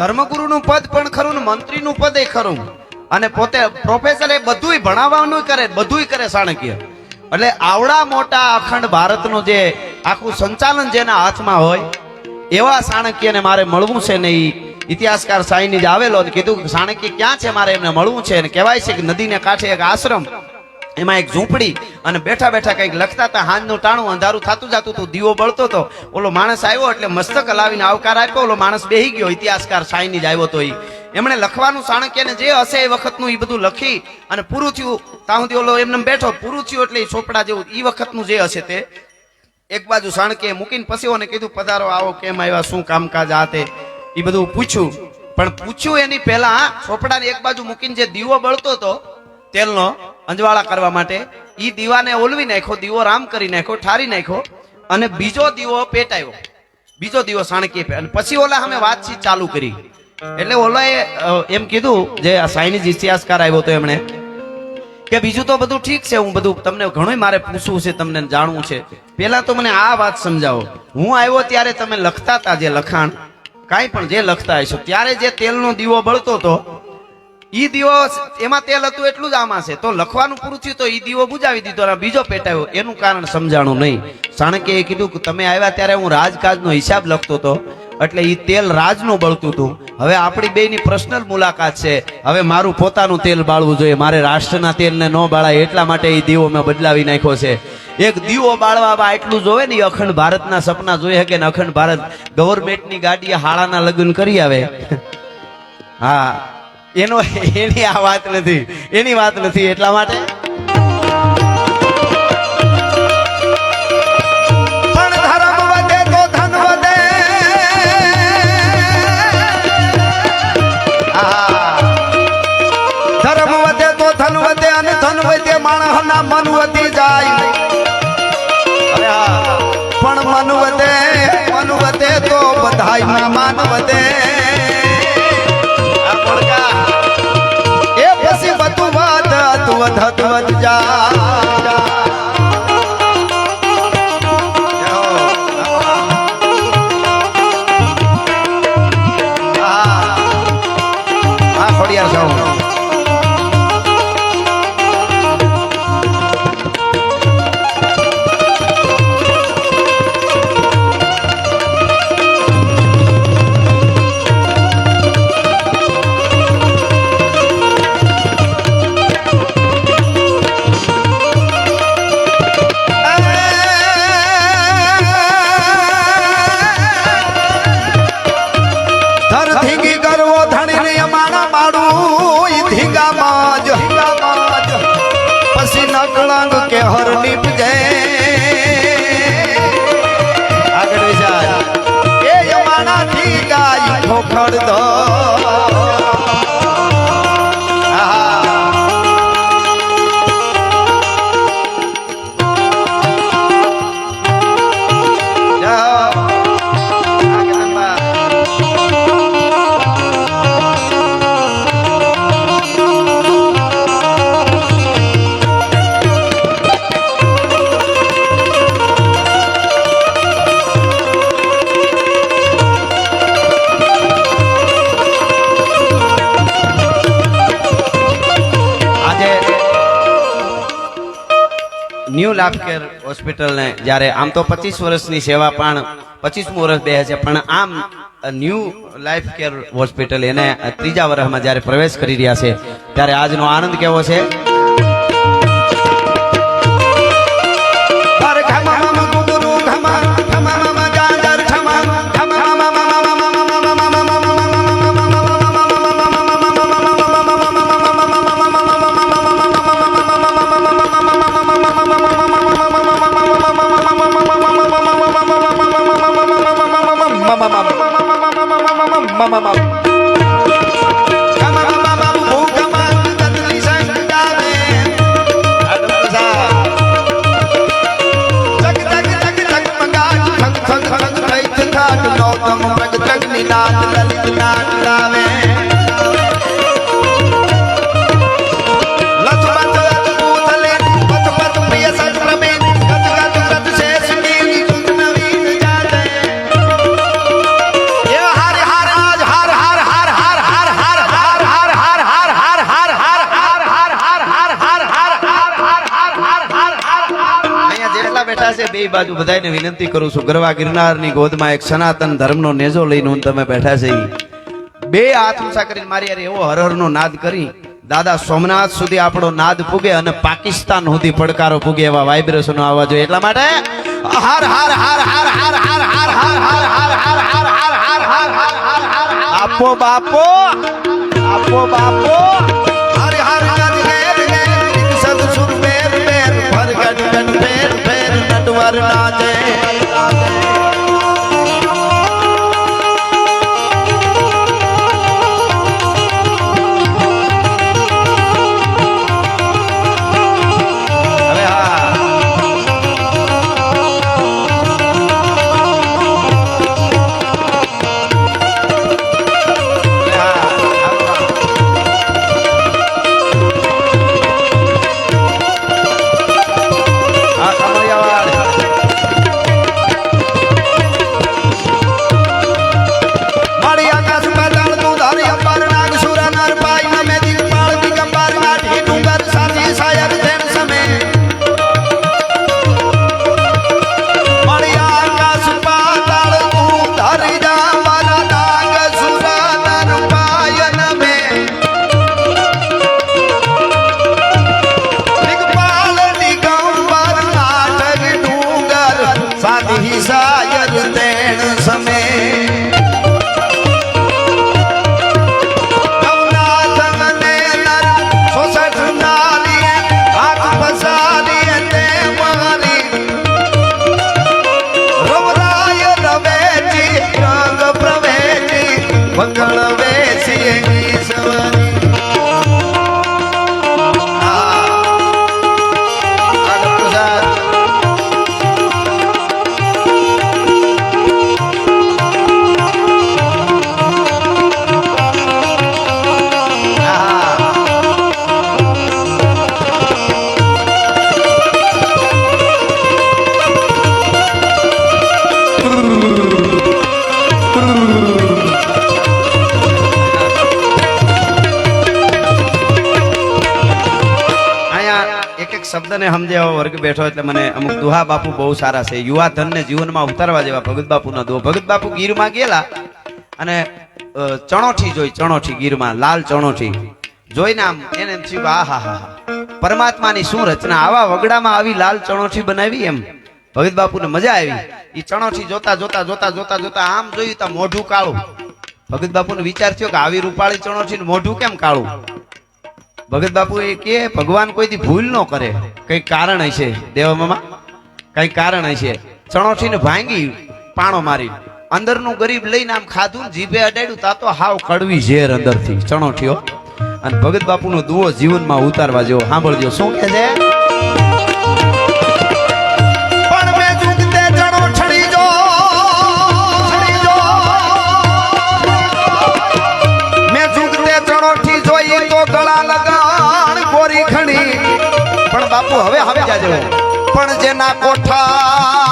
ધર્મગુરુનું પદ પણ ખરું ને મંત્રીનું પદ એ ખરું. અને પોતે પ્રોફેસર એ બધુંય ભણાવવાનું કરે, બધુંય કરે ચાણક્ય એટલે આવડા મોટા અખંડ ભારતનું જે આખું સંચાલન જેના હાથમાં હોય, એવા ચાણક્યને મારે મળવું છે ને ઇતિહાસકાર સાઈની જ આવેલો અને કીધું ચાણક્ય ક્યાં છે? મારે એમને મળવું છે. અને કહેવાય છે કે નદીને કાંઠે એક આશ્રમ. એમાં એક ઝૂંપડી અને બેઠા બેઠા કંઈક લખતા હતા. હાંજનું ટાણું અંધારું થતું જતું હતું. દીવો બળતો હતો. ઓલો માણસ આવ્યો એટલે મસ્તક લાવીને આવકાર આપ્યો. ઓલો માણસ બેહી ગયો. ઇતિહાસકાર સાઈની જ આવ્યો તો એ એમણે લખવાનું ચાણક્યને જે હશે એ વખતનું એ બધું લખી અને પૂરું થયું. ત્યાં સુધી ઓલો એમને બેઠો. પૂરું થયું એટલે એ ચોપડા જેવું એ વખતનું જે હશે તે. એક બાજુ સાણકે મૂકીને પસીઓને કીધું, પધારો, આવો, કેમ આવ્યા? શું કામકાજ આ તે? એ બધું પૂછ્યું. પણ પૂછ્યું એની પહેલા ચોપડાને એક બાજુ મૂકીને જે દીવો બળતો હતો, તેલનો અંજવાળા કરવા માટે એ દીવાને ઓલવી નાખ્યો, દીવો રામ કરી નાખ્યો, ઠારી નાખ્યો અને બીજો દીવો પેટાયો બીજો દીવો સાણકી અને પછી ઓલા અમે વાતચીત ચાલુ કરી. એટલે ઓલાએ એમ કીધું જે આ સાઈનીઝ ઇતિહાસકાર આવ્યો તો એમણે, કે બીજું તો બધું ઠીક છે, હું બધું તમને ઘણું મારે પૂછવું છે, તમને જાણવું છે. પેલા તો મને આ વાત સમજાવો. હું આવ્યો ત્યારે તમે લખતા હતા જે લખાણ, કાંઈ પણ જે લખતા હશો, ત્યારે જે તેલનો દીવો બળતો હતો ઈ દીવો એમાં તેલ હતું એટલું જ આમાં છે. તો લખવાનું પૂરું થયું તો ઈ દીવો બુજાવી દીધો અને બીજો પેટાયો એનું કારણ સમજાણું નહીં. ચાણક્યએ કીધું કે તમે આવ્યા ત્યારે હું રાજકાજનો હિસાબ લખતો હતો, એટલે ઈ તેલ રાજનું બળતું હતું. હવે આપણી બેની પર્સનલ મુલાકાત છે. હવે મારું પોતાનું તેલ બાળવું જોઈએ. મારે રાષ્ટ્રના તેલને ન બાળાય એટલા માટે ઈ દીવો મેં બદલાવી નાખ્યો છે. એક દીવો બાળવામાં એટલું જોવે ને અખંડ ભારતના સપના જોઈએ કે અખંડ ભારત. ગવર્મેન્ટની ગાડીએ હાળાના લગ્ન કરી આવે. હા. એનો એની આ વાત નથી. એની વાત નથી એટલા માટે. મન વધી જાય. પણ મન વધે મન વધે તો બધાયના માન વધે. વધતું વધ જા. ખોડિયાર સાહેબ પછી નકળંગ કે હર નીપજે. આગળ વિચાર એ ધીંગા ઈ ખોખડ દો. ન્યૂ લાભ કેર હોસ્પિટલને જ્યારે આમ તો પચીસ વર્ષની સેવા પણ પચીસમું વર્ષ બે છે પણ આમ ન્યૂ લાઈફ કેર હોસ્પિટલ એને ત્રીજા વર્ષમાં જ્યારે પ્રવેશ કરી રહ્યા છે, ત્યારે આજનો આનંદ કેવો છે? બેઠા બે બાજુ બધાને વિનંતી કરું છું ગરવા ગિરનારની ગોદમાં એક સનાતન ધર્મનો નેજો લઈને હું તમે બેઠા છે બે હાથ ઊંચા કરીને મારી યાર એવો હરહરનો નાદ કરી દાદા સોમનાથ સુધી આપણો નાદ પૂગે અને પાકિસ્તાન સુધી પડકારો પૂગે એવા વાઇબ્રેશનો આવવા જોઈએ એટલા માટે હાર હાર હાર હાર હાર હાર હાર હાર હાર હાર હાર હાર હાર હાર હાર હાર હાર આપો બાપો આપો બાપો અમરનાથે കളവ શબ્દને સમજાવવા વર્ગ બેઠો એટલે મને અમુક દુહા બાપુ બહુ સારા છે. યુવા ધનને જીવનમાં ઉતારવા જેવા ભગત બાપુના દુહા ભગત બાપુ ગીરમાં ગયેલા અને ચણોઠી જોઈ, ચણોઠી ગીરમાં, લાલ ચણોઠી. જોઈને આમ એને થયું આ હા હા. પરમાત્માની શું રચના? આવા વગડામાં આવી લાલ ચણોઠી બનાવી એમ. ભગત બાપુને મજા આવી. એ ચણોઠી જોતા જોતા જોતા જોતા જોતા આમ જોયું તો મોઢું કાળું. ભગત બાપુને વિચાર થયો કે આવી રૂપાળી ચણોઠી મોઢું કેમ કાળું? ભગત બાપુ એ કે, ભગવાન કોઈથી ભૂલ ન કરે. કઈ કારણ હશે? દેવામાં કઈ કારણ હશે? ચણોઠીને ભાંગી, પાણો મારી. અંદરનું ગરીબ લઈને આમ ખાધું જીભે અડાડ્યું, તા તો હાવ કડવી ઝેર અંદરથી. ચણોઠીઓ અને ભગત બાપુનો દુઓ જીવનમાં ઉતારવા જેવો. સાંભળજો. શું કે છે? પણ હવે હવે. જાજો. પણ જેના કોઠા